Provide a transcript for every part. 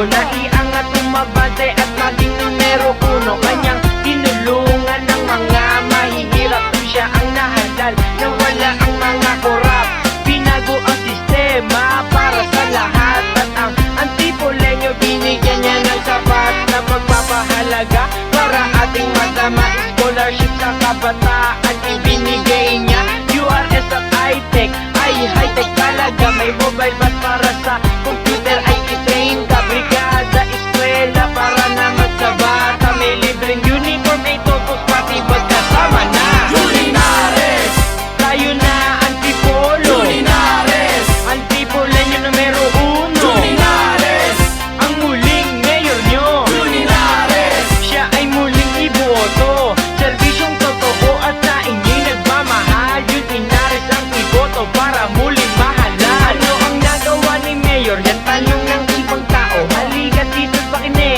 pangako na iangat umabante at maging numero uno. Kanyang tinulungan ng mga mahihirap. Siya ang nahalal na wala ang mga korap Binago ang sistema para sa lahat. At ang antipolenyo binigyan niya ng sapat na pagpapahalaga Para ating madama scholarship sa kabataan Ibinigay niya. URS at iTech Ay high-tech talaga. May mobile bus para sa computer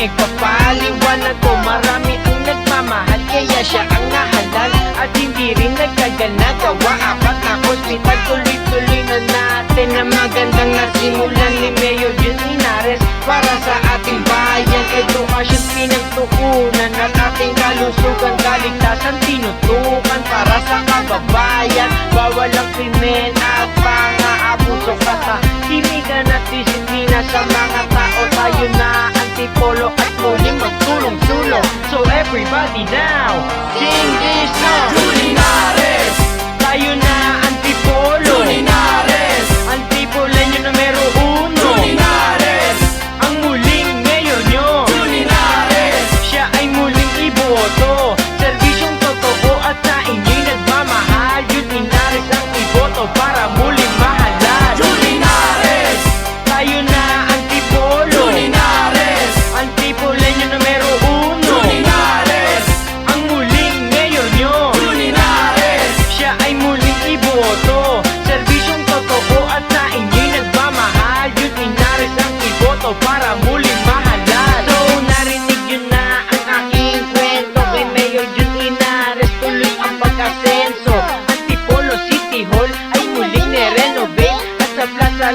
pakinig Papaliwanag ko Marami ang nagmamahal Kaya siya ang nahalal. At hindi rin nagkaganagawa Apat na hospital Tuloy-tuloy na natin Na magandang nasimulan ni Mayor Jun Para sa ating bayan Edukasyon pinagtuunan At ating kalusugan Kaligtasan tinutukan Para sa kababayan. Bawal ang krimen at pang-aabuso Katahimikan at disiplina sa mga tao Tayo na antipolo at muling magtulong-sulong So everybody now, sing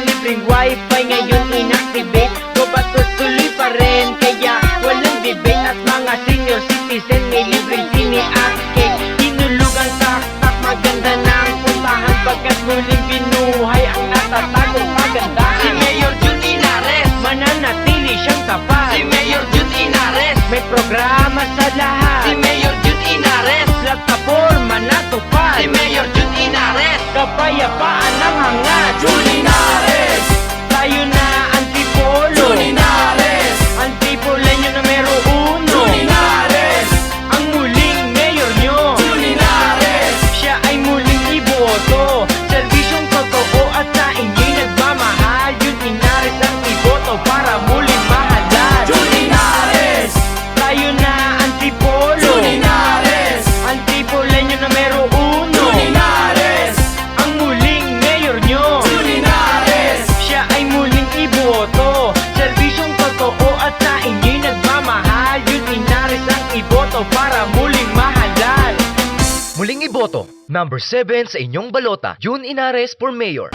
libreng wifi ngayon inactivate. Go ba't tuloy pa rin? Kaya walang debate At mga senior citizen may libreng sine at Muling iboto, number 7 sa inyong balota, June Inares for Mayor.